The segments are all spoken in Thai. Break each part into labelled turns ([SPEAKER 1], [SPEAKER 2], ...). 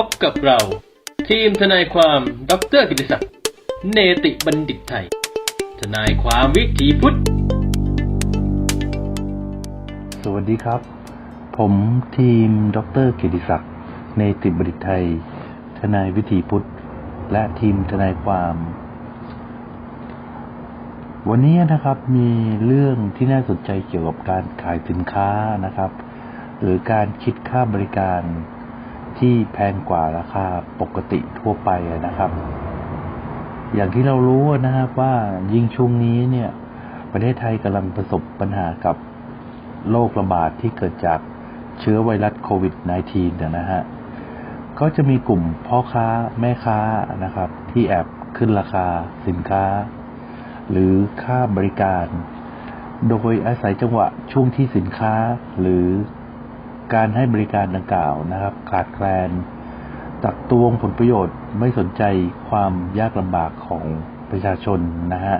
[SPEAKER 1] พบกับเรา ทีมทนายความดรกิติศักดิ์เนติบัณฑิตไทย ทนายความวิถีพุทธ
[SPEAKER 2] สวัสดีครับ ผมทีมดรกียรติศักดิ์เนติบัณฑิตไทย ทนายวิถีพุทธ และทีมทนายความ วันนี้นะครับมีเรื่องที่น่าสนใจเกี่ยวกับการขายสินค้านะครับ หรือการคิดค่าบริการ ที่แพงกว่าราคาปกติทั่วไปนะครับ อย่างที่เรารู้นะครับว่ายิ่งช่วงนี้เนี่ย ประเทศไทยกำลังประสบปัญหากับโรคระบาดที่เกิดจากเชื้อไวรัสโควิด -19 เนี่ยนะฮะ ก็จะมีกลุ่มพ่อค้าแม่ค้านะครับ ที่แอบขึ้นราคาสินค้า หรือค่าบริการ โดยอาศัยจังหวะช่วงที่สินค้าหรือ การให้บริการดังกล่าวนะครับ ขาดแคลน ตักตวงผลประโยชน์ไม่สนใจความยากลำบากของประชาชนนะฮะ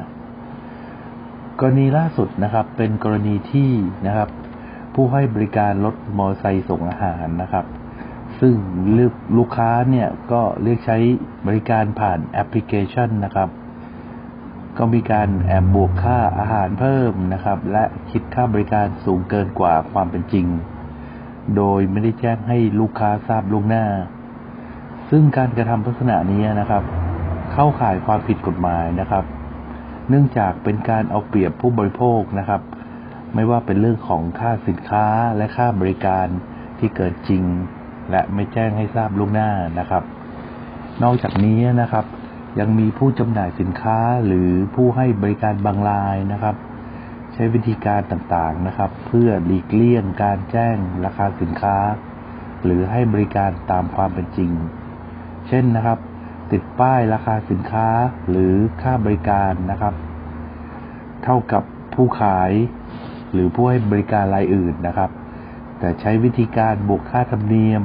[SPEAKER 2] กรณีล่าสุดนะครับเป็นกรณีที่นะครับ ผู้ให้บริการรถมอเตอร์ไซค์ส่งอาหารนะครับ ซึ่งลูกลูกค้าเนี่ยก็เรียกใช้บริการผ่านแอปพลิเคชันนะครับ ก็มีการแอบบวกค่าอาหารเพิ่มนะครับ และคิดค่าบริการสูงเกินกว่าความเป็นจริง โดยไม่ได้แจ้งให้ลูกค้าทราบล่วงหน้า ซึ่งการกระทำลักษณะนี้นะครับ เข้าข่ายความผิดกฎหมายนะครับ เนื่องจากเป็นการเอาเปรียบผู้บริโภคนะครับ ไม่ว่าเป็นเรื่องของค่าสินค้าและค่าบริการที่เกิดจริง และไม่แจ้งให้ทราบล่วงหน้านะครับ นอกจากนี้นะครับ ยังมีผู้จำหน่ายสินค้าหรือผู้ให้บริการบางรายนะครับ ใช้วิธีการต่างๆนะครับ เพื่อหลีกเลี่ยงการแจ้งราคาสินค้า หรือให้บริการตามความเป็นจริง เช่นนะครับ ติดป้ายราคาสินค้าหรือค่าบริการนะครับ เท่ากับผู้ขาย หรือผู้ให้บริการรายอื่นนะครับ แต่ใช้วิธีการบวกค่าธรรมเนียม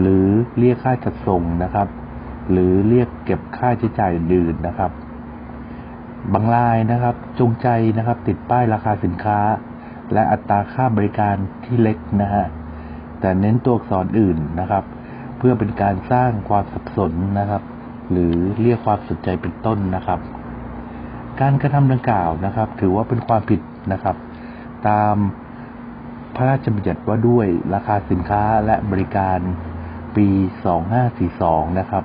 [SPEAKER 2] หรือเรียกค่าจัดส่งนะครับ หรือเรียกเก็บค่าใช้จ่ายอื่นนะครับ บางรายนะครับ จงใจนะครับ ติดป้ายราคาสินค้า และอัตราค่าบริการที่เล็กนะฮะแต่เน้นตัวอักษรอื่นนะครับ เพื่อเป็นการสร้างความสับสนนะครับ หรือเรียกความสนใจเป็นต้นนะครับ การกระทำดังกล่าวนะครับ ถือว่าเป็นความผิดนะครับ ตามพระราชบัญญัติว่าด้วยราคาสินค้าและบริการปี 2542 นะครับ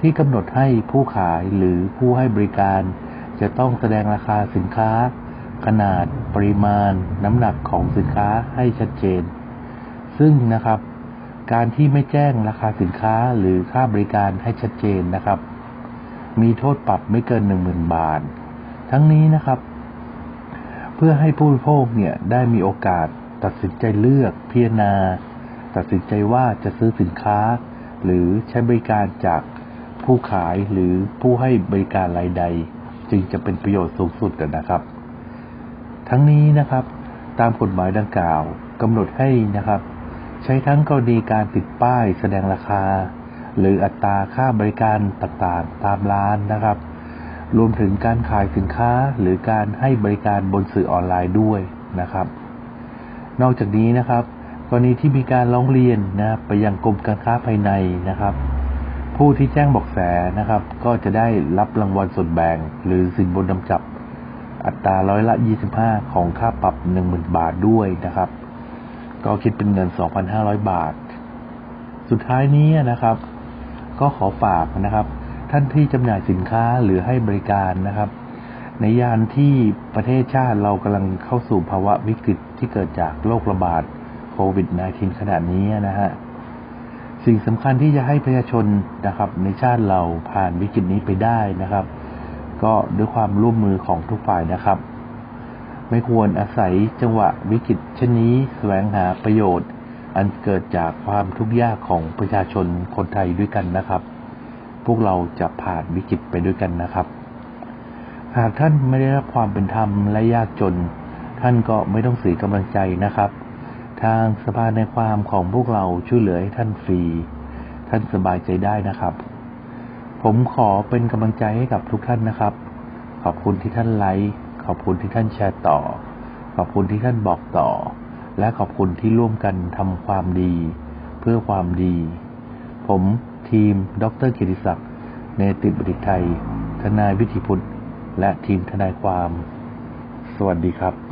[SPEAKER 2] ที่กำหนดให้ผู้ขายหรือผู้ให้บริการ จะต้องแสดงราคาสินค้า ขนาดปริมาณ น้ำหนักของสินค้าให้ชัดเจน ซึ่งนะครับ การที่ไม่แจ้งราคาสินค้าหรือค่าบริการให้ชัดเจนนะครับ มีโทษปรับไม่เกิน10,000บาท ทั้งนี้นะครับ เพื่อให้ผู้บริโภคเนี่ยได้มีโอกาสตัดสินใจเลือกพิจารณา ตัดสินใจว่าจะซื้อสินค้า หรือใช้บริการจากผู้ขายหรือผู้ให้บริการรายใด จึงจะเป็นประโยชน์สูงสุดนะครับ ทั้งนี้นะครับ ตามกฎหมายดังกล่าวกำหนดให้นะครับ ใช้ทั้งกรณีการติดป้ายแสดงราคา หรืออัตราค่าบริการต่างๆ ตามร้านนะครับ รวมถึงการขายสินค้าหรือการให้บริการบนสื่อออนไลน์ด้วยนะครับ นอกจากนี้นะครับ กรณีที่มีการร้องเรียนนะไปยังกรมการค้าภายในนะครับ ผู้ที่แจ้งบอกแสนะครับ ก็จะได้รับรางวัลส่วนแบ่ง หรือสินบนนำจับ อัตราร้อยละ 25 ของค่าปรับ 10,000 บาทด้วยนะครับ ก็คิดเป็นเงิน 2,500 บาท สุดท้ายนี้นะครับ ก็ขอฝากนะครับ ท่านที่จำหน่ายสินค้าหรือให้บริการนะครับ ในยานที่ประเทศชาติเรากำลังเข้าสู่ภาวะวิกฤตที่เกิดจากโรคระบาดโควิด -19 ขนาดนี้นะฮะ สิ่งสำคัญที่จะให้ประชาชนนะครับ ในชาติเราผ่านวิกฤตนี้ไปได้นะครับ ก็ด้วยความร่วมมือของทุกฝ่ายนะครับ ไม่ควรอาศัยจังหวะวิกฤตเช่นนี้แสวงหาประโยชน์ อันเกิดจากความทุกข์ยากของประชาชนคนไทยด้วยกันนะครับ พวกเราจะผ่านวิกฤตไปด้วยกันนะครับ หากท่านไม่ได้รับความเป็นธรรมและยากจน ท่านก็ไม่ต้องเสียกำลังใจนะครับ ทางสภาในความของพวกเราช่วยเหลือให้ท่านฟรี ท่านสบายใจได้นะครับ ผมขอเป็นกำลังใจให้กับทุกท่านนะครับ ขอบคุณที่ท่านไลค์ขอบคุณที่ท่านแชร์ต่อ ขอบคุณที่ท่านบอกต่อ และขอบคุณที่ร่วมกันทำความดี เพื่อความดี ผมทีม ดรกิติศักดิ์เนติบัณฑิตไทย ทนายวิธีพุทธและทีมทนายความ สวัสดีครับ